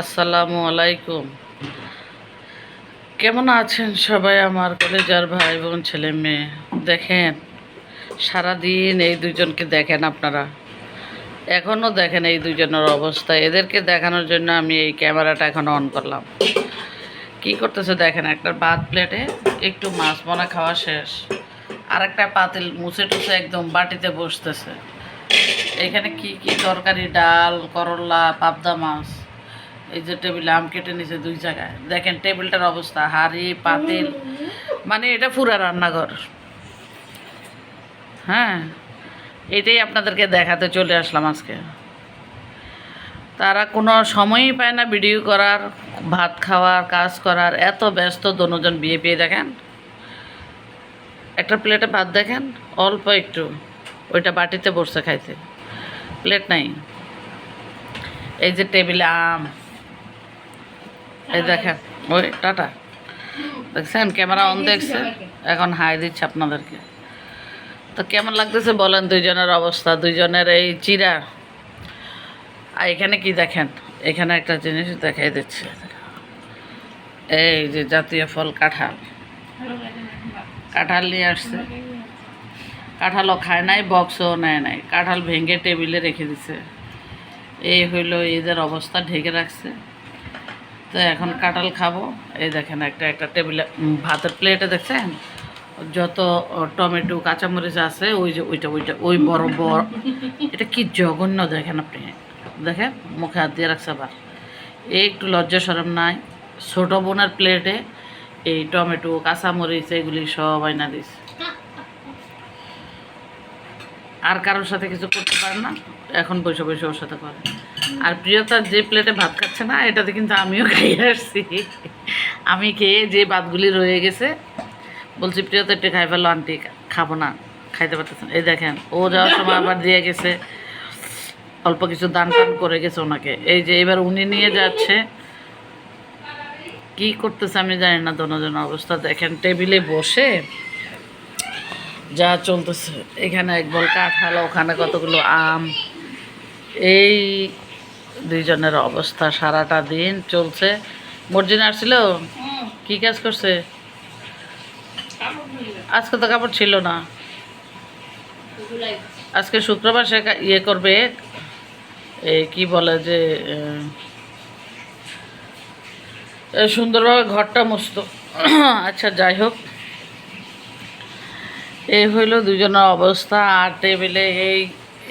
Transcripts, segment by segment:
আসসালামু আলাইকুম। কেমন আছেন সবাই আমার কলেজার ভাই বোন, ছেলে মেয়ে? দেখেন, সারাদিন এই দুজনকে দেখেন আপনারা। এখনও দেখেন এই দুজনের অবস্থা। এদেরকে দেখানোর জন্য আমি এই ক্যামেরাটা এখন অন করলাম। কি করতেছে দেখেন, একটা ভাত প্লেটে একটু মাছ মনা খাওয়া শেষ। আর একটা পাতিল মুছে টুছে একদম বাটিতে বসতেছে। এখানে কি কি তরকারি? ডাল, করলা, পাবদা মাছ, এই যে টেবিল, আম কেটে নিছে দুই জায়গায়। দেখেন টেবিলটার অবস্থা, হাড়ি, পাতিল মানে এটা পুরা রান্নাঘর। হ্যাঁ এটাই আপনাদেরকে দেখাতে চলে আসলাম আজকে। তারা কোনো সময়ই পায় না ভিডিও করার, ভাত খাওয়ার, কাজ করার, এত ব্যস্ত দনোজন বিয়ে পেয়ে দেখেন। একটা প্লেটে ভাত দেখেন, অল্প একটু, ওইটা বাটিতে বসে খাইতে। প্লেট নাই? এই যে টেবিলে আম। এই দেখেন, ওই টাটা। দেখছেন? ক্যামেরা অন দেখছে। এখন হাই দিচ্ছে আপনাদেরকে। তো কেমন লাগতেছে বলেন দুইজনের অবস্থা? দুইজনের এই চিরা। আর এখানে কি দেখেন? এখানে একটা জিনিস দেখাই দিচ্ছে। এই যে জাতীয় ফল কাঁঠাল। কাঁঠাল নিয়ে আসছে। কাঁঠালও খায় নাই, বক্সও নেয় নাই। কাঁঠাল ভেঙে টেবিলে রেখে দিছে। এই হইল এদের অবস্থা, ঢেকে রাখছে। তো এখন কাঁঠাল খাব। এই দেখেন একটা একটা টেবিলে ভাতের প্লেটে দেখছেন? যত টমেটো, কাঁচামরিচ আছে, ওই যে ওইটা ওইটা, ওই বড় বড়। এটা কি জঘন্য দেখেন আপনি। দেখেন, মুখে হাত দিয়ে রাখছে আবার। এই একটু লজ্জা সরম নাই। ছোটো বোনের প্লেটে এই টমেটো, কাঁচামরিচ, এগুলি সব আইনা দিছে। আর কারোর সাথে কিছু করতে পারে না। এখন বসে বসে ওর সাথে করে আর প্রিয়তার যে প্লেটে ভাত খাচ্ছে না, এটাতে কিন্তু আমিও খাইয়ে আসছি। আমি খেয়ে যে ভাতগুলি রয়ে গেছে, বলছি, প্রিয়তা, একটু খাই ফেলো, আন্টি, খাব না, খাইতে পারতেছে এই দেখেন, ও যাওয়ার সময় আবার দিয়ে গেছে, অল্প কিছু দান টান করে গেছে ওনাকে। এই যে এবার উনি নিয়ে যাচ্ছে। কি করতেছে আমি জানি না দোনোজন অবস্থা। দেখেন, টেবিলে বসে যা চলতেছে। এখানে এক বল কাঁঠাল, ওখানে কতগুলো আম। এই দুইজনের অবস্থা সারাটা দিন চলছে। মর্জিনা আসছিল? কি কাজ করছে? আজকে তো কাপড় ছিল না। আজকে শুক্রবার সে ইয়ে করবে। এই কি বলে যে সুন্দরভাবে ঘরটা মস্ত আচ্ছা যাই হোক। এই হইল দুজনের অবস্থা আর টেবিলে এই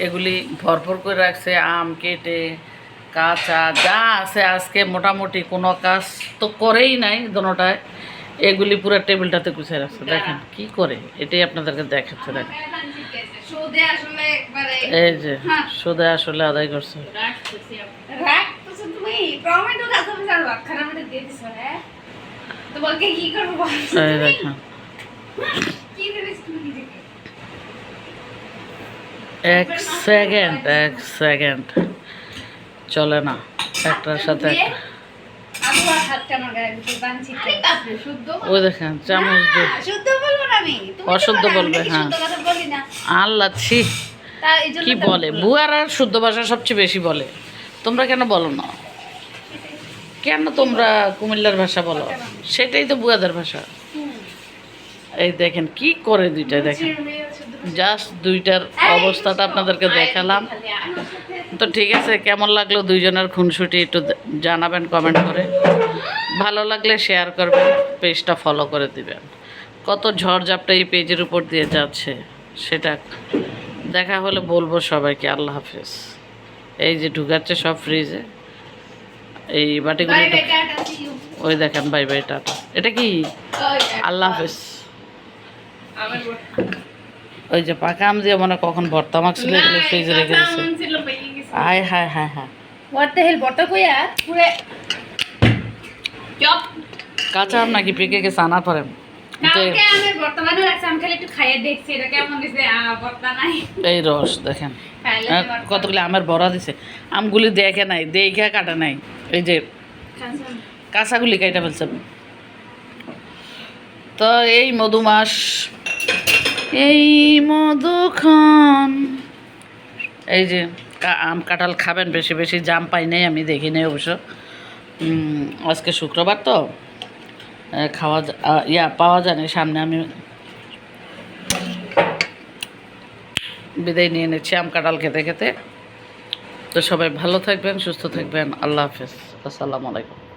এগুলি ভরপুর করে রাখছে আম কেটে কাঁচা যা আছে আজকে মোটামুটি কোনো কাজ তো করেই নাই দোনোটায় এগুলি পুরো টেবিলটাতে গুছিয়ে রাখছে। দেখেন কি করে এটাই আপনাদেরকে দেখাচ্ছে দেখেন। এই যে সুদে আসলে আদায় করছে। রাখতেছো তুমি টমেটো কাঁচা মরিচ আর ভাত খানা মধ্যে দিয়ে দিছো হ্যাঁ তোমাকে কি করব বলো? এই দেখেন কি ভেবেছো তুমি নিজেকে? এক সেকেন্ড এক সেকেন্ড। চলে না একটার সাথে ওই দেখেন চামচ অশুদ্ধ বলবে, হ্যাঁ। আল্লাহ ছি। কি বলে? বুয়ার আর শুদ্ধ ভাষা সবচেয়ে বেশি বলে। তোমরা কেন বলো না? কেন তোমরা কুমিল্লার ভাষা বলো? সেটাই তো বুয়াদের ভাষা। এই দেখেন কি করে দুইটা দেখেন? জাস্ট দুইটার অবস্থাটা আপনাদেরকে দেখালাম। তো ঠিক আছে কেমন লাগল দুইজনের খুনসুটি একটু জানাবেন কমেন্ট করে। ভালো লাগলে শেয়ার করবেন পেজটা ফলো করে দিবেন। কত ঝড়ঝাপটা এই পেজের উপর দিয়ে যাচ্ছে সেটা দেখা হলে বলব সবাইকে আল্লাহ হাফেজ। এই যে ঢুকাচ্ছে সব ফ্রিজে এই বাটিগুলি ওই দেখেন বাই বাই টাটা। এটা কি? ওই, আল্লাহ হাফেজ। ওই যে পাকা আম দিয়ে মনে হয় কখন ভর্তা মাখছিল এগুলো ফ্রিজে রেখে দিচ্ছে আয় হায় হায় হায় বর্তা হেল বর্তা কইয়া পুরে। চপ। কাঁচা আম নাকি পেকে গেছে আনা পরে। কালকে আমের বর্তমানে রাখছে আমি খালি একটু খাইয়ে দেখছি এটা কেমন দিছে আ, বর্তা নাই। এই রস দেখেন। বর্তা- কতগুলি আমের বড়া দিছে। আমগুলি দেখে নাই দেখে কাটা নাই। এই যে কাঁচাগুলি কাইটা ফেলছে। তো এই মধুমাস এই মধুখান। এই যে আম কাঁঠাল খাবেন, বেশি বেশি জাম পাই নাই, আমি দেখি নাই অবশ্য। আজকে শুক্রবার তো। খাওয়া ইয়া, পাওয়া যায় না সামনে আমি বিদায় নিয়ে নিচ্ছি আম কাঁঠাল খেতে খেতে। তো সবাই ভালো থাকবেন, সুস্থ থাকবেন, আল্লাহ হাফেজ। আসসালামু আলাইকুম।